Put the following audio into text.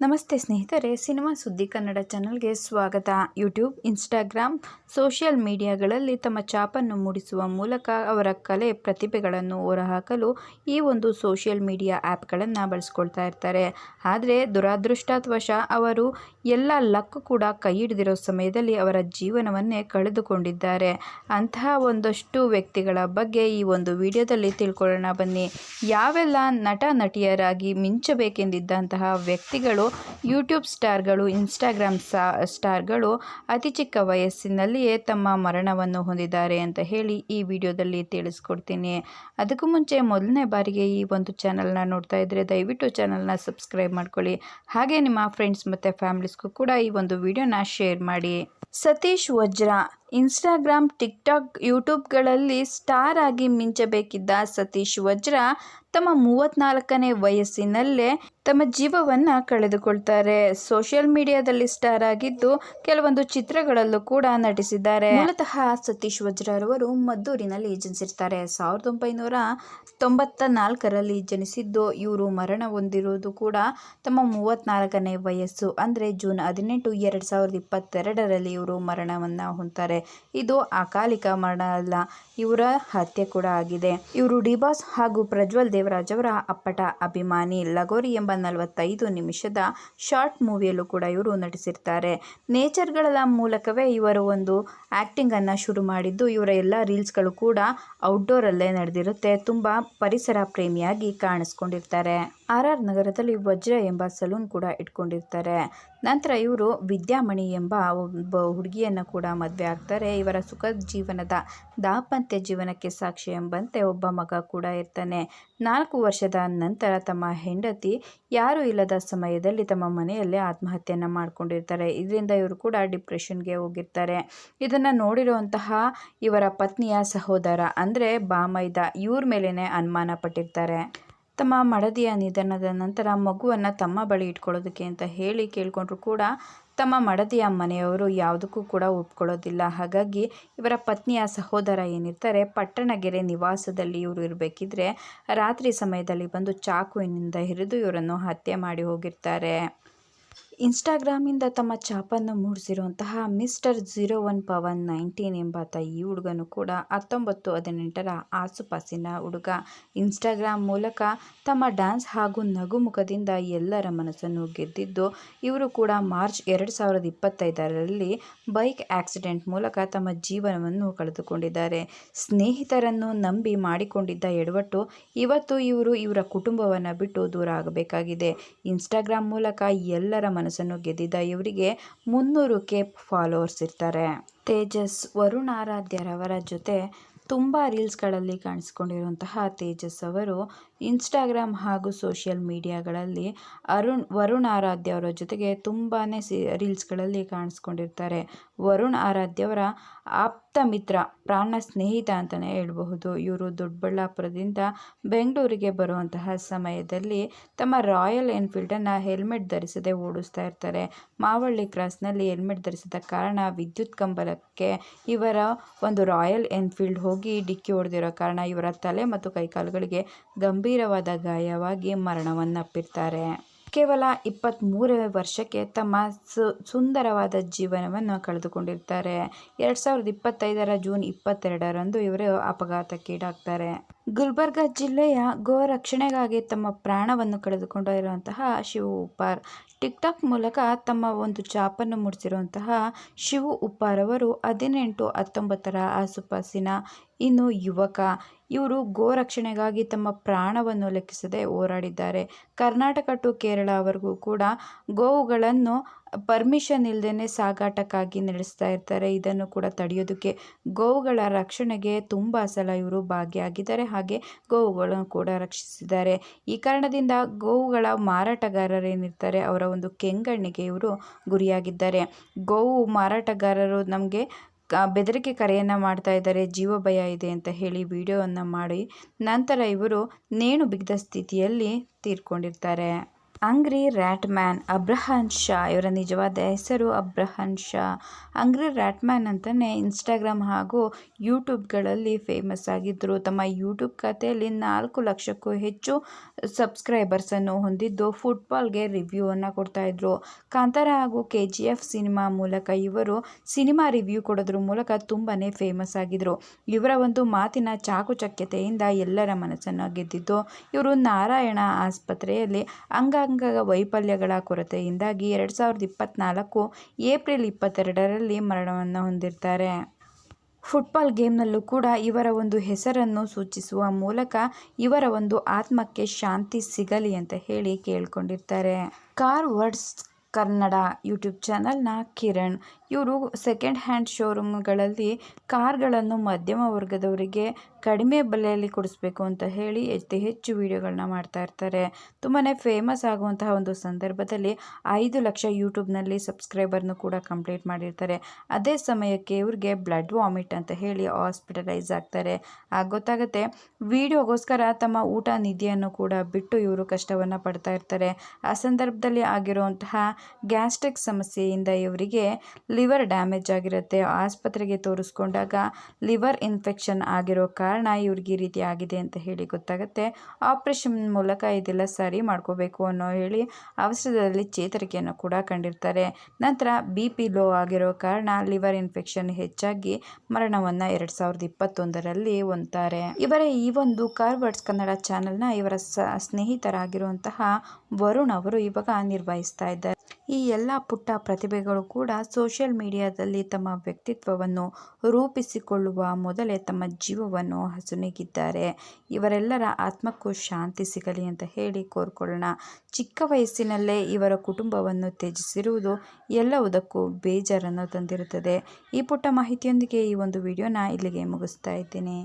ನಮಸ್ತೆ ಸ್ನೇಹಿತರೆ, ಸಿನಿಮಾ ಸುದ್ದಿ ಕನ್ನಡ ಚಾನಲ್ಗೆ ಸ್ವಾಗತ. ಯೂಟ್ಯೂಬ್, ಇನ್ಸ್ಟಾಗ್ರಾಮ್, ಸೋಷಿಯಲ್ ಮೀಡಿಯಾಗಳಲ್ಲಿ ತಮ್ಮ ಛಾಪನ್ನು ಮೂಡಿಸುವ ಮೂಲಕ ಅವರ ಕಲೆ, ಪ್ರತಿಭೆಗಳನ್ನು ಹೊರಹಾಕಲು ಈ ಒಂದು ಸೋಷಿಯಲ್ ಮೀಡಿಯಾ ಆ್ಯಪ್ಗಳನ್ನು ಬಳಸ್ಕೊಳ್ತಾ ಇರ್ತಾರೆ. ಆದರೆ ದುರಾದೃಷ್ಟವಶ ಅವರು ಎಲ್ಲ ಲಕ್ ಕೂಡ ಕೈ ಹಿಡಿದಿರೋ ಸಮಯದಲ್ಲಿ ಅವರ ಜೀವನವನ್ನೇ ಕಳೆದುಕೊಂಡಿದ್ದಾರೆ. ಅಂತಹ ಒಂದಷ್ಟು ವ್ಯಕ್ತಿಗಳ ಬಗ್ಗೆ ಈ ಒಂದು ವಿಡಿಯೋದಲ್ಲಿ ತಿಳ್ಕೊಳ್ಳೋಣ ಬನ್ನಿ. ಯಾವೆಲ್ಲ ನಟ, ನಟಿಯರಾಗಿ ಮಿಂಚಬೇಕೆಂದಿದ್ದಂತಹ ವ್ಯಕ್ತಿಗಳು ಯೂಟ್ಯೂಬ್ ಸ್ಟಾರ್ಗಳು, ಇನ್ಸ್ಟಾಗ್ರಾಮ್ ಸ್ಟಾರ್ಗಳು ಅತಿ ಚಿಕ್ಕ ವಯಸ್ಸಿನಲ್ಲಿಯೇ ತಮ್ಮ ಮರಣವನ್ನು ಹೊಂದಿದ್ದಾರೆ ಅಂತ ಹೇಳಿ ಈ ವಿಡಿಯೋದಲ್ಲಿ ತಿಳಿಸ್ಕೊಡ್ತೀನಿ. ಅದಕ್ಕೂ ಮುಂಚೆ ಮೊದಲನೇ ಬಾರಿಗೆ ಈ ಒಂದು ಚಾನಲ್ನ ನೋಡ್ತಾ ಇದ್ದರೆ ದಯವಿಟ್ಟು ಚಾನಲ್ನ ಸಬ್ಸ್ಕ್ರೈಬ್ ಮಾಡ್ಕೊಳ್ಳಿ. ಹಾಗೆ ನಿಮ್ಮ ಫ್ರೆಂಡ್ಸ್ ಮತ್ತು ಫ್ಯಾಮಿಲೀಸ್ಗೂ ಕೂಡ ಈ ಒಂದು ವಿಡಿಯೋನ ಶೇರ್ ಮಾಡಿ. ಸತೀಶ್ ವಜ್ರ ಇನ್ಸ್ಟಾಗ್ರಾಮ್, ಟಿಕ್ಟಾಕ್, ಯೂಟ್ಯೂಬ್ಗಳಲ್ಲಿ ಸ್ಟಾರ್ ಆಗಿ ಮಿಂಚಬೇಕಿದ್ದ ಸತೀಶ್ ವಜ್ರ ತಮ್ಮ ಮೂವತ್ತ್ನಾಲ್ಕನೇ ವಯಸ್ಸಿನಲ್ಲೇ ತಮ್ಮ ಜೀವವನ್ನು ಕಳೆದುಕೊಳ್ತಾರೆ. ಸೋಷಿಯಲ್ ಮೀಡಿಯಾದಲ್ಲಿ ಸ್ಟಾರ್ ಆಗಿದ್ದು ಕೆಲವೊಂದು ಚಿತ್ರಗಳಲ್ಲೂ ಕೂಡ ನಟಿಸಿದ್ದಾರೆ. ಮೂಲತಃ ಸತೀಶ್ ವಜ್ರರವರು ಮದ್ದೂರಿನಲ್ಲಿ ಜನಿಸಿರ್ತಾರೆ. ಸಾವಿರದ ಒಂಬೈನೂರ ತೊಂಬತ್ತ ನಾಲ್ಕರಲ್ಲಿ ಜನಿಸಿದ್ದು ಇವರು ಮರಣ ಹೊಂದಿರುವುದು ಕೂಡ ತಮ್ಮ ಮೂವತ್ತ್ನಾಲ್ಕನೇ ವಯಸ್ಸು. ಅಂದರೆ ಜೂನ್ ಹದಿನೆಂಟು, ಎರಡು ಸಾವಿರದ ಇಪ್ಪತ್ತೆರಡರಲ್ಲಿ ಇವರು ಮರಣವನ್ನು ಹೊಂತಾರೆ ಇದು ಅಕಾಲಿಕ ಮರಣ ಅಲ್ಲ, ಇವರ ಹತ್ಯೆ ಕೂಡ ಆಗಿದೆ. ಇವರು ಡಿಬಾಸ್ ಹಾಗೂ ಪ್ರಜ್ವಲ್ ದೇವರಾಜ್ ಅವರ ಅಪ್ಪಟ ಅಭಿಮಾನಿ. ಲಗೋರಿ ಎಂಬ ನಲವತ್ತೈದು ನಿಮಿಷದ ಶಾರ್ಟ್ ಮೂವಿಯಲ್ಲೂ ಕೂಡ ಇವರು ನಟಿಸಿರ್ತಾರೆ. ನೇಚರ್ಗಳ ಮೂಲಕವೇ ಇವರು ಒಂದು ಆ್ಯಕ್ಟಿಂಗನ್ನು ಶುರು ಮಾಡಿದ್ದು, ಇವರ ಎಲ್ಲ ರೀಲ್ಸ್ಗಳು ಕೂಡ ಔಟ್ಡೋರಲ್ಲೇ ನಡೆದಿರುತ್ತೆ. ತುಂಬ ಪರಿಸರ ಪ್ರೇಮಿಯಾಗಿ ಕಾಣಿಸ್ಕೊಂಡಿರ್ತಾರೆ. ಆರ್ ಆರ್ ನಗರದಲ್ಲಿ ವಜ್ರ ಎಂಬ ಸಲೂನ್ ಕೂಡ ಇಟ್ಕೊಂಡಿರ್ತಾರೆ. ನಂತರ ಇವರು ವಿದ್ಯಾಮಣಿ ಎಂಬ ಒಬ್ಬ ಹುಡುಗಿಯನ್ನು ಕೂಡ ಮದುವೆ ಆಗ್ತಾರೆ. ಇವರ ಸುಖ ಜೀವನದ ದಾಂಪತ್ಯ ಜೀವನಕ್ಕೆ ಸಾಕ್ಷಿ ಎಂಬಂತೆ ಒಬ್ಬ ಮಗ ಕೂಡ ಇರ್ತಾನೆ. ನಾಲ್ಕು ವರ್ಷದ ನಂತರ ತಮ್ಮ ಹೆಂಡತಿ ಯಾರು ಇಲ್ಲದ ಸಮಯದಲ್ಲಿ ತಮ್ಮ ಮನೆಯಲ್ಲೇ ಆತ್ಮಹತ್ಯೆಯನ್ನು ಮಾಡ್ಕೊಂಡಿರ್ತಾರೆ. ಇದರಿಂದ ಇವರು ಕೂಡ ಡಿಪ್ರೆಷನ್ಗೆ ಹೋಗಿರ್ತಾರೆ. ಇದನ್ನು ನೋಡಿರುವಂತಹ ಇವರ ಪತ್ನಿಯ ಸಹೋದರ ಅಂದರೆ ಬಾಮೈದ ಇವ್ರ ಮೇಲೇ ಅನುಮಾನ ಪಟ್ಟಿರ್ತಾರೆ. ತಮ್ಮ ಮಡದಿಯ ನಿಧನದ ನಂತರ ಮಗುವನ್ನು ತಮ್ಮ ಬಳಿ ಇಟ್ಕೊಳ್ಳೋದಕ್ಕೆ ಅಂತ ಹೇಳಿ ಕೇಳಿಕೊಂಡ್ರು ಕೂಡ ತಮ್ಮ ಮಡದಿಯ ಮನೆಯವರು ಯಾವುದಕ್ಕೂ ಕೂಡ ಒಪ್ಕೊಳ್ಳೋದಿಲ್ಲ. ಹಾಗಾಗಿ ಇವರ ಪತ್ನಿಯ ಸಹೋದರ ಏನಿರ್ತಾರೆ, ಪಟ್ಟಣಗೆರೆ ನಿವಾಸದಲ್ಲಿ ಇವರು ಇರಬೇಕಿದ್ರೆ ರಾತ್ರಿ ಸಮಯದಲ್ಲಿ ಬಂದು ಚಾಕುವಿನಿಂದ ಹಿರಿದು ಇವರನ್ನು ಹತ್ಯೆ ಮಾಡಿ ಹೋಗಿರ್ತಾರೆ. ಇನ್ಸ್ಟಾಗ್ರಾಮಿಂದ ತಮ್ಮ ಛಾಪನ್ನು ಮೂಡಿಸಿರುವಂತಹ mister zero one Pavan nineteen ಎಂಬಾತ ಈ ಹುಡುಗನು ಕೂಡ ಹತ್ತೊಂಬತ್ತು ಹದಿನೆಂಟರ ಆಸುಪಾಸಿನ ಹುಡುಗ. ಇನ್ಸ್ಟಾಗ್ರಾಮ್ ಮೂಲಕ ತಮ್ಮ ಡ್ಯಾನ್ಸ್ ಹಾಗೂ ನಗುಮುಖದಿಂದ ಎಲ್ಲರ ಮನಸ್ಸನ್ನು ಗೆದ್ದಿದ್ದು, ಇವರು ಕೂಡ ಮಾರ್ಚ್ ಎರಡು ಸಾವಿರದ ಇಪ್ಪತ್ತೈದರಲ್ಲಿ ಬೈಕ್ ಆಕ್ಸಿಡೆಂಟ್ ಮೂಲಕ ತಮ್ಮ ಜೀವನವನ್ನು ಕಳೆದುಕೊಂಡಿದ್ದಾರೆ. ಸ್ನೇಹಿತರನ್ನು ನಂಬಿ ಮಾಡಿಕೊಂಡಿದ್ದ ಎಡವಟ್ಟು, ಇವತ್ತು ಇವರು ಇವರ ಕುಟುಂಬವನ್ನು ಬಿಟ್ಟು ದೂರ ಆಗಬೇಕಾಗಿದೆ. ಇನ್ಸ್ಟಾಗ್ರಾಮ್ ಮೂಲಕ ಎಲ್ಲರ ಮನಸ್ಸನ್ನು ಗೆದ್ದಿದ್ದ ಇವರಿಗೆ ಮುನ್ನೂರು ಕೆ ಫಾಲೋವರ್ಸ್ ಇರ್ತಾರೆ. ತೇಜಸ್ ವರುಣ್ ಆರಾಧ್ಯರವರ ಜೊತೆ ತುಂಬ ರೀಲ್ಸ್ಗಳಲ್ಲಿ ಕಾಣಿಸ್ಕೊಂಡಿರುವಂತಹ ತೇಜಸ್ ಅವರು ಇನ್ಸ್ಟಾಗ್ರಾಮ್ ಹಾಗೂ ಸೋಷಿಯಲ್ ಮೀಡಿಯಾಗಳಲ್ಲಿ ಅರುಣ್, ವರುಣ್ ಆರಾಧ್ಯ ಅವರ ಜೊತೆಗೆ ತುಂಬಾ ಸಿ, ರೀಲ್ಸ್ಗಳಲ್ಲಿ ಕಾಣಿಸ್ಕೊಂಡಿರ್ತಾರೆ. ವರುಣ್ ಆರಾಧ್ಯ ಅವರ ಆಪ್ತ ಮಿತ್ರ, ಪ್ರಾಣ ಸ್ನೇಹಿತ ಅಂತಲೇ ಹೇಳಬಹುದು. ಇವರು ದೊಡ್ಡಬಳ್ಳಾಪುರದಿಂದ ಬೆಂಗಳೂರಿಗೆ ಬರುವಂತಹ ಸಮಯದಲ್ಲಿ ತಮ್ಮ ರಾಯಲ್ ಎನ್ಫೀಲ್ಡನ್ನು ಹೆಲ್ಮೆಟ್ ಧರಿಸದೆ ಓಡಿಸ್ತಾ ಇರ್ತಾರೆ. ಮಾವಳ್ಳಿ ಕ್ರಾಸ್ನಲ್ಲಿ ಹೆಲ್ಮೆಟ್ ಧರಿಸಿದ ಕಾರಣ ವಿದ್ಯುತ್ ಕಂಬಲಕ್ಕೆ ಇವರ ಒಂದು ರಾಯಲ್ ಎನ್ಫೀಲ್ಡ್ ಹೋಗಿ ಡಿಕ್ಕಿ ಹೊಡೆದಿರೋ ಕಾರಣ ಇವರ ತಲೆ ಮತ್ತು ಕೈಕಾಲುಗಳಿಗೆ ಗಂಭೀರವಾದ ಗಾಯವಾಗಿ ಮರಣವನ್ನಪ್ಪಿರ್ತಾರೆ. ಕೇವಲ ಇಪ್ಪತ್ತ್ಮೂರನೇ ವರ್ಷಕ್ಕೆ ತಮ್ಮ ಸುಂದರವಾದ ಜೀವನವನ್ನು ಕಳೆದುಕೊಂಡಿರ್ತಾರೆ. ಎರಡು ಸಾವಿರದ ಇಪ್ಪತ್ತೈದರ ಜೂನ್ ಇಪ್ಪತ್ತೆರಡರಂದು ಇವರು ಅಪಘಾತಕ್ಕೀಡಾಗ್ತಾರೆ ಗುಲ್ಬರ್ಗ ಜಿಲ್ಲೆಯ ಗೋ ರಕ್ಷಣೆಗಾಗಿ ತಮ್ಮ ಪ್ರಾಣವನ್ನು ಕಳೆದುಕೊಂಡಿರುವಂತಹ ಶಿವು ಉಪ್ಪಾರ್. ಟಿಕ್ಟಾಕ್ ಮೂಲಕ ತಮ್ಮ ಒಂದು ಚಾಪನ್ನು ಮುಡಿಸಿರುವಂತಹ ಶಿವು ಉಪ್ಪಾರ್ ಅವರು ಹದಿನೆಂಟು ಹತ್ತೊಂಬತ್ತರ ಆಸುಪಾಸಿನ ಇನ್ನು ಯುವಕ. ಇವರು ಗೋ ರಕ್ಷಣೆಗಾಗಿ ತಮ್ಮ ಪ್ರಾಣವನ್ನು ಲೆಕ್ಕಿಸದೆ ಹೋರಾಡಿದ್ದಾರೆ. ಕರ್ನಾಟಕ ಟು ಕೇರಳವರೆಗೂ ಕೂಡ ಗೋವುಗಳನ್ನು ಪರ್ಮಿಷನ್ ಇಲ್ಲದೇ ಸಾಗಾಟಕ್ಕಾಗಿ ನಡೆಸ್ತಾ ಇರ್ತಾರೆ. ಇದನ್ನು ಕೂಡ ತಡೆಯೋದಕ್ಕೆ ಗೋವುಗಳ ರಕ್ಷಣೆಗೆ ತುಂಬ ಸಲ ಇವರು ಭಾಗಿಯಾಗಿದ್ದಾರೆ. ಹಾಗೆ ಗೋವುಗಳನ್ನು ಕೂಡ ರಕ್ಷಿಸಿದ್ದಾರೆ. ಈ ಕಾರಣದಿಂದ ಗೋವುಗಳ ಮಾರಾಟಗಾರರೇನಿರ್ತಾರೆ ಅವರ ಒಂದು ಕೆಂಗಣ್ಣಿಗೆ ಇವರು ಗುರಿಯಾಗಿದ್ದಾರೆ. ಗೋವು ಮಾರಾಟಗಾರರು ನಮಗೆ ಬೆದರಿಕೆ ಕರೆಯನ್ನು ಮಾಡ್ತಾ ಇದ್ದಾರೆ, ಜೀವ ಭಯ ಇದೆ ಅಂತ ಹೇಳಿ ವಿಡಿಯೋವನ್ನು ಮಾಡಿ, ನಂತರ ಇವರು ನೇಣು ಬಿಗಿದ ಸ್ಥಿತಿಯಲ್ಲಿ ತೀರ್ಕೊಂಡಿರ್ತಾರೆ. Angry rat man Abrahan Shah ಇವರ ನಿಜವಾದ ಹೆಸರು Abrahan Shah. Angry rat man ಅಂತಲೇ ಇನ್ಸ್ಟಾಗ್ರಾಮ್ ಹಾಗೂ ಯೂಟ್ಯೂಬ್ಗಳಲ್ಲಿ ಫೇಮಸ್ ಆಗಿದ್ದರು ತಮ್ಮ ಯೂಟ್ಯೂಬ್ ಖಾತೆಯಲ್ಲಿ ನಾಲ್ಕು ಲಕ್ಷಕ್ಕೂ ಹೆಚ್ಚು ಸಬ್ಸ್ಕ್ರೈಬರ್ಸನ್ನು ಹೊಂದಿದ್ದು ಫುಟ್ಬಾಲ್ಗೆ ರಿವ್ಯೂವನ್ನು ಕೊಡ್ತಾಯಿದ್ರು ಕಾಂತಾರ ಹಾಗೂ ಕೆ ಜಿ ಎಫ್ ಸಿನಿಮಾ ಮೂಲಕ ಇವರು ಸಿನಿಮಾ ರಿವ್ಯೂ ಕೊಡೋದ್ರ ಮೂಲಕ ತುಂಬಾ ಫೇಮಸ್ ಆಗಿದ್ದರು ಇವರ ಒಂದು ಮಾತಿನ ಚಾಕುಚಕ್ಯತೆಯಿಂದ ಎಲ್ಲರ ಮನಸ್ಸನ್ನು ಗೆದ್ದಿದ್ದು ಇವರು ನಾರಾಯಣ ಆಸ್ಪತ್ರೆಯಲ್ಲಿ ಅಂಗಾಂಗ ವೈಫಲ್ಯಗಳ ಕೊರತೆಯಿಂದಾಗಿ ಎರಡು ಸಾವಿರದ ಇಪ್ಪತ್ತ್ನಾಲ್ಕು ಏಪ್ರಿಲ್ ಇಪ್ಪತ್ತೆರಡರಲ್ಲಿ ಮರಣವನ್ನು ಹೊಂದಿರ್ತಾರೆ. ಫುಟ್ಬಾಲ್ ಗೇಮ್ನಲ್ಲೂ ಕೂಡ ಇವರ ಒಂದು ಹೆಸರನ್ನು ಸೂಚಿಸುವ ಮೂಲಕ ಇವರ ಒಂದು ಆತ್ಮಕ್ಕೆ ಶಾಂತಿ ಸಿಗಲಿ ಅಂತ ಹೇಳಿ ಕೇಳ್ಕೊಂಡಿರ್ತಾರೆ. ಕಾರ್ ವರ್ಡ್ಸ್ ಕನ್ನಡ ಯೂಟ್ಯೂಬ್ ಚಾನಲ್ನ ಕಿರಣ್ ಇವರು ಸೆಕೆಂಡ್ ಹ್ಯಾಂಡ್ ಶೋರೂಮ್ಗಳಲ್ಲಿ ಕಾರ್ಗಳನ್ನು ಮಧ್ಯಮ ವರ್ಗದವರಿಗೆ ಕಡಿಮೆ ಬೆಲೆಯಲ್ಲಿ ಕೊಡಿಸ್ಬೇಕು ಅಂತ ಹೇಳಿ ಅತಿ ಹೆಚ್ಚು ವಿಡಿಯೋಗಳನ್ನ ಮಾಡ್ತಾ ಇರ್ತಾರೆ. ತುಂಬಾ ಫೇಮಸ್ ಆಗುವಂತಹ ಒಂದು ಸಂದರ್ಭದಲ್ಲಿ ಐದು ಲಕ್ಷ ಯೂಟ್ಯೂಬ್ನಲ್ಲಿ ಸಬ್ಸ್ಕ್ರೈಬರ್ನು ಕೂಡ ಕಂಪ್ಲೀಟ್ ಮಾಡಿರ್ತಾರೆ. ಅದೇ ಸಮಯಕ್ಕೆ ಇವ್ರಿಗೆ ಬ್ಲಡ್ ವಾಮಿಟ್ ಅಂತ ಹೇಳಿ ಹಾಸ್ಪಿಟಲೈಸ್ ಆಗ್ತಾರೆ. ಆಗ ಗೊತ್ತಾಗುತ್ತೆ ವಿಡಿಯೋಗೋಸ್ಕರ ತಮ್ಮ ಊಟ ನಿಧಿಯನ್ನು ಕೂಡ ಬಿಟ್ಟು ಇವರು ಕಷ್ಟವನ್ನು ಪಡ್ತಾ ಇರ್ತಾರೆ. ಆ ಸಂದರ್ಭದಲ್ಲಿ ಆಗಿರುವಂತಹ ಗ್ಯಾಸ್ಟ್ರಿಕ್ ಸಮಸ್ಯೆಯಿಂದ ಇವರಿಗೆ ಲಿವರ್ ಡ್ಯಾಮೇಜ್ ಆಗಿರುತ್ತೆ. ಆಸ್ಪತ್ರೆಗೆ ತೋರಿಸ್ಕೊಂಡಾಗ ಲಿವರ್ ಇನ್ಫೆಕ್ಷನ್ ಆಗಿರೋ ಕಾರಣ ಇವ್ರಿಗೆ ಈ ರೀತಿ ಆಗಿದೆ ಅಂತ ಹೇಳಿ ಗೊತ್ತಾಗುತ್ತೆ. ಆಪ್ರೇಷನ್ ಮೂಲಕ ಇದೆಲ್ಲ ಸರಿ ಮಾಡ್ಕೋಬೇಕು ಅನ್ನೋ ಹೇಳಿ ಅವಸರದಲ್ಲಿ ಚೇತರಿಕೆಯನ್ನು ಕೂಡ ಕಂಡಿರ್ತಾರೆ. ನಂತರ ಬಿ ಪಿ ಲೋ ಆಗಿರೋ ಕಾರಣ ಲಿವರ್ ಇನ್ಫೆಕ್ಷನ್ ಹೆಚ್ಚಾಗಿ ಮರಣವನ್ನು ಎರಡು ಸಾವಿರದ ಇಪ್ಪತ್ತೊಂದರಲ್ಲಿ ಹೊಂತಾರೆ ಇವರ ಈ ಒಂದು ಕಾರ್ವರ್ಡ್ಸ್ ಕನ್ನಡ ಚಾನೆಲ್ನ ಇವರ ಸ್ನೇಹಿತರಾಗಿರುವಂತಹ ವರುಣ್ ಅವರು ಇವಾಗ ನಿರ್ವಹಿಸ್ತಾ ಇದ್ದಾರೆ. ಈ ಎಲ್ಲ ಪುಟ್ಟ ಪ್ರತಿಭೆಗಳು ಕೂಡ ಸೋಷಿಯಲ್ ಮೀಡಿಯಾದಲ್ಲಿ ತಮ್ಮ ವ್ಯಕ್ತಿತ್ವವನ್ನು ರೂಪಿಸಿಕೊಳ್ಳುವ ಮೊದಲೇ ತಮ್ಮ ಜೀವವನ್ನು ಹಸುನಿಗಿದ್ದಾರೆ. ಇವರೆಲ್ಲರ ಆತ್ಮಕ್ಕೂ ಶಾಂತಿ ಸಿಗಲಿ ಅಂತ ಹೇಳಿ ಕೋರ್ಕೊಳ್ಳೋಣ. ಚಿಕ್ಕ ವಯಸ್ಸಿನಲ್ಲೇ ಇವರ ಕುಟುಂಬವನ್ನು ತ್ಯಜಿಸಿರುವುದು ಎಲ್ಲವುದಕ್ಕೂ ಬೇಜಾರನ್ನು ತಂದಿರುತ್ತದೆ. ಈ ಪುಟ್ಟ ಮಾಹಿತಿಯೊಂದಿಗೆ ಈ ಒಂದು ವಿಡಿಯೋನ ಇಲ್ಲಿಗೆ ಮುಗಿಸ್ತಾ ಇದ್ದೀನಿ.